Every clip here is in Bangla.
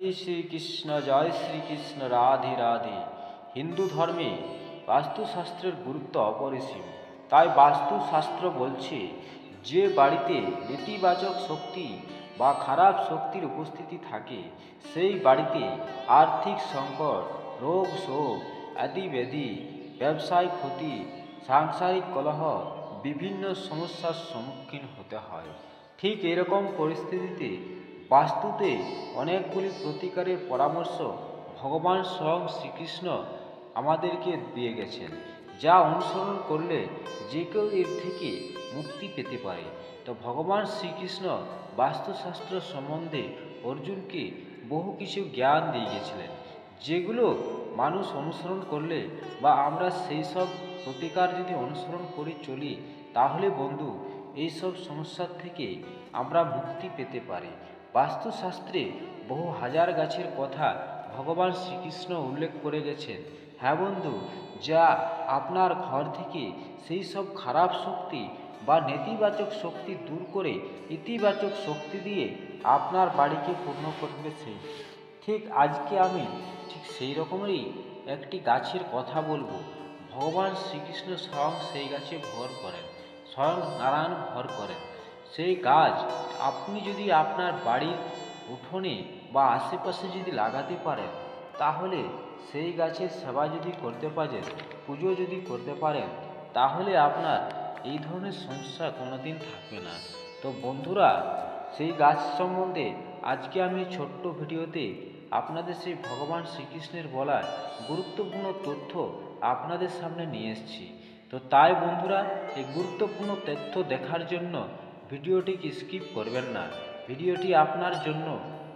শ্রী শ্রীকৃষ্ণ, জয় শ্রীকৃষ্ণ, রাধে রাধে। হিন্দু ধর্মে বাস্তুশাস্ত্রের গুরুত্ব অপরিসীম। তাই বাস্তুশাস্ত্র বলছে, যে বাড়িতে নেতিবাচক শক্তি বা খারাপ শক্তির উপস্থিতি থাকে, সেই বাড়িতে আর্থিক সংকট, রোগ শোক আদি ব্যাধি ব্যবসায় ক্ষতি, সাংসারিক কলহ, বিভিন্ন সমস্যার সম্মুখীন হতে হয়। ঠিক এরকম পরিস্থিতিতে বাস্তুতে অনেকগুলি প্রতিকারের পরামর্শ ভগবান স্বয়ং শ্রীকৃষ্ণ আমাদেরকে দিয়ে গেছেন, যা অনুসরণ করলে যে কেউ এর থেকে মুক্তি পেতে পারে। তো ভগবান শ্রীকৃষ্ণ বাস্তুশাস্ত্র সম্বন্ধে অর্জুনকে বহু কিছু জ্ঞান দিয়ে গেছিলেন, যেগুলো মানুষ অনুসরণ করলে বা আমরা সেই সব প্রতিকার যদি অনুসরণ করে চলি, তাহলে বন্ধু এইসব সমস্যার থেকে আমরা মুক্তি পেতে পারি। বাস্তুশাস্ত্রে বহু হাজার গাছের কথা ভগবান শ্রীকৃষ্ণ উল্লেখ করে গেছেন। হ্যাঁ বন্ধু, যা আপনার ঘর থেকে সেই সব খারাপ শক্তি বা নেতিবাচক শক্তি দূর করে ইতিবাচক শক্তি দিয়ে আপনার বাড়িকে পূর্ণ করবে সেই ঠিক আজকে আমি ঠিক সেই রকমেরই একটি গাছের কথা বলব। ভগবান শ্রীকৃষ্ণ স্বয়ং সেই গাছে ভর করেন, স্বয়ং নারায়ণ ভর করেন। সেই গাছ আপনি যদি আপনার বাড়ির উঠোনে বা আশেপাশে যদি লাগাতে পারেন, তাহলে সেই গাছের সেবা যদি করতে পারেন, পুজো যদি করতে পারেন, তাহলে আপনার এই ধরনের সমস্যা কোনোদিন থাকবে না। তো বন্ধুরা, সেই গাছ সম্বন্ধে আজকে আমি ছোট্ট ভিডিওতে আপনাদের সেই ভগবান শ্রীকৃষ্ণের বলা গুরুত্বপূর্ণ তথ্য আপনাদের সামনে নিয়ে এসেছি। তো তাই বন্ধুরা, এই গুরুত্বপূর্ণ তথ্য দেখার জন্য ভিডিওটিকে স্কিপ করবেন না। ভিডিওটি আপনার জন্য,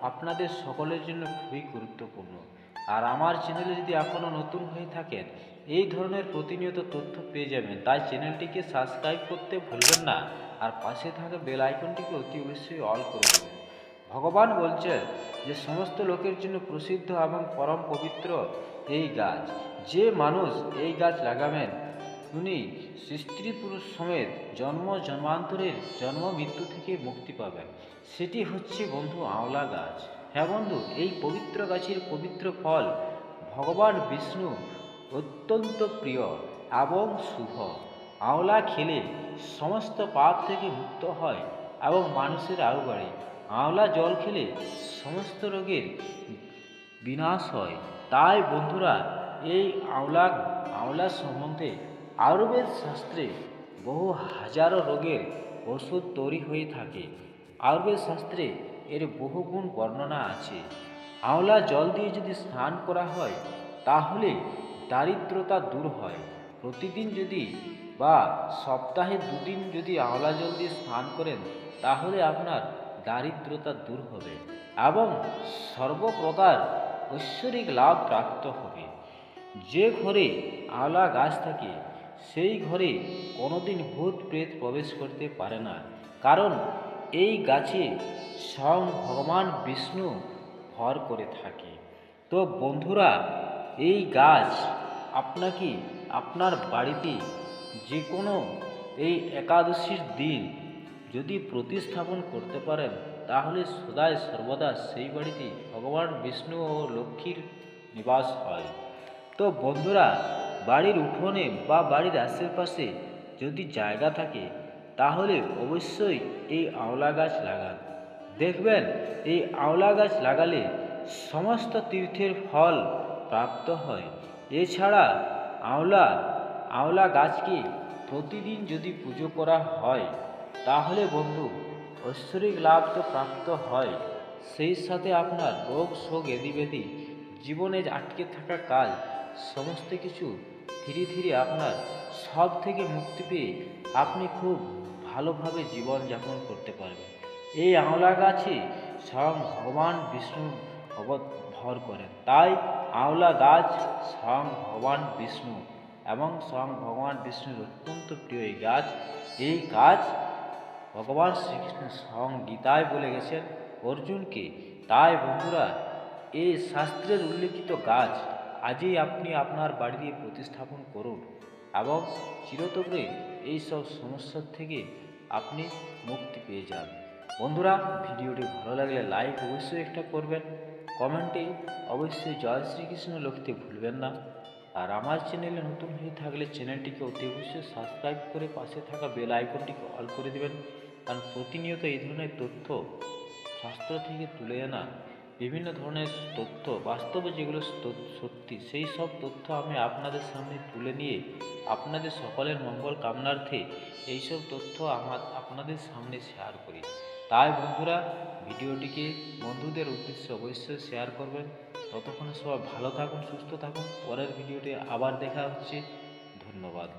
আপনাদের সকলের জন্য খুবই গুরুত্বপূর্ণ। আর আমার চ্যানেলে যদি এখনও নতুন হয়ে থাকেন, এই ধরনের প্রতিনিয়ত তথ্য পেয়ে যাবেন। তাই চ্যানেলটিকে সাবস্ক্রাইব করতে ভুলবেন না আর পাশে থাকা বেল আইকনটিকে অতি অবশ্যই অল করে দেবেন। ভগবান বলছেন যে, সমস্ত লোকের জন্য প্রসিদ্ধ এবং পরম পবিত্র এই গাছ। যে মানুষ এই গাছ লাগাবেন উনি স্ত্রী পুরুষ সমেত জন্ম জন্মান্তরের জন্ম মৃত্যু থেকে মুক্তি পাবেন সেটি হচ্ছে বন্ধু আওলা গাছ। হ্যাঁ বন্ধু, এই পবিত্র গাছের পবিত্র ফল ভগবান বিষ্ণু অত্যন্ত প্রিয় এবং শুভ। আওলা খেলে সমস্ত পাপ থেকে মুক্ত হয় এবং মানুষের আয়ু বাড়ে। আওলা জল খেলে সমস্ত রোগের বিনাশ হয়। তাই বন্ধুরা, এই আওলা আওলা সম্বন্ধে আয়ুর্বেদ শাস্ত্রে বহু হাজারো রোগের ওষুধ তৈরি হয়ে থাকে। আয়ুর্বেদ শাস্ত্রে এর বহু গুণ বর্ণনা আছে। আওলা জল দিয়ে যদি স্নান করা হয়, তাহলে দারিদ্রতা দূর হয়। প্রতিদিন যদি বা সপ্তাহে দুদিন যদি আওলা জল দিয়ে স্নান করেন, তাহলে আপনার দারিদ্রতা দূর হবে এবং সর্বপ্রকার ঐশ্বরিক লাভ প্রাপ্ত হবে। যে ঘরে আওলা গাছ থাকে সেই ঘরে কোনোদিন ভূত প্রেত প্রবেশ করতে পারে না। কারণ এই গাছে স্বয়ং ভগবান বিষ্ণু ভর করে থাকে। তো বন্ধুরা, এই গাছ আপনাকে আপনার বাড়িতে যে কোনো এই একাদশীর দিন যদি প্রতিস্থাপন করতে পারেন, তাহলে সদায় সর্বদা সেই বাড়িতে ভগবান বিষ্ণু ও লক্ষ্মীর নিবাস হয়। তো বন্ধুরা বাড়ির উঠোনে বা বাড়ির আশেপাশে যদি জায়গা থাকে, তাহলে অবশ্যই এই আওলা গাছ লাগান। দেখবেন, এই আওলা গাছ লাগালে সমস্ত তীর্থের ফল প্রাপ্ত হয়। এছাড়া আওলা আওলা গাছকে প্রতিদিন যদি পুজো করা হয়, তাহলে বন্ধু ঐশ্বরিক লাভ তো প্রাপ্ত হয়। সেই সাথে আপনার রোগ শোক এদিবেদি জীবনে আটকে থাকা কাজ সমস্ত কিছু ধীরে ধীরে আপনার সব থেকে মুক্তি পেয়ে আপনি খুব ভালোভাবে জীবনযাপন করতে পারবেন। এই আওলা গাছে স্বয়ং ভগবান বিষ্ণু ভর করেন। তাই আওলা গাছ স্বয়ং ভগবান বিষ্ণু এবং স্বয়ং ভগবান বিষ্ণুর অত্যন্ত প্রিয় এই গাছ। এই গাছ ভগবান শ্রীকৃষ্ণ স্বয়ং গীতায় বলে গেছেন, অর্জুনকে, তাই বন্ধুরা, এই শাস্ত্রের উল্লেখিত গাছ আজই আপনি আপনার বাড়িতে প্রতিস্থাপন করুন এবং চিরতরে এই সব সমস্যার থেকে আপনি মুক্তি পেয়ে যান। বন্ধুরা, ভিডিওটি ভালো লাগলে লাইক অবশ্যই একটা করবেন কমেন্টে অবশ্যই জয় শ্রীকৃষ্ণ লিখতে ভুলবেন না। আর আমার চ্যানেলে নতুন হয়ে থাকলে চ্যানেলটিকে অতি অবশ্যই সাবস্ক্রাইব করে পাশে থাকা বেল আইকনটিকে অল করে দেবেন। কারণ প্রতিনিয়ত এই ধরনের তথ্য শাস্ত্র থেকে তুলে আনা বিভিন্ন ধরনের তথ্য, বাস্তবে যেগুলো সত্যি সেই সব তথ্য আমি আপনাদের সামনে তুলে নিয়ে আপনাদের সকলের মঙ্গল কামনার্থে এইসব তথ্য আমার, আপনাদের সামনে শেয়ার করি। তাই বন্ধুরা, ভিডিওটিকে বন্ধুদের উদ্দেশ্যে অবশ্যই শেয়ার করবেন। ততক্ষণে সবাই ভালো থাকুন, সুস্থ থাকুন। পরের ভিডিওতে আবার দেখা হচ্ছে। ধন্যবাদ।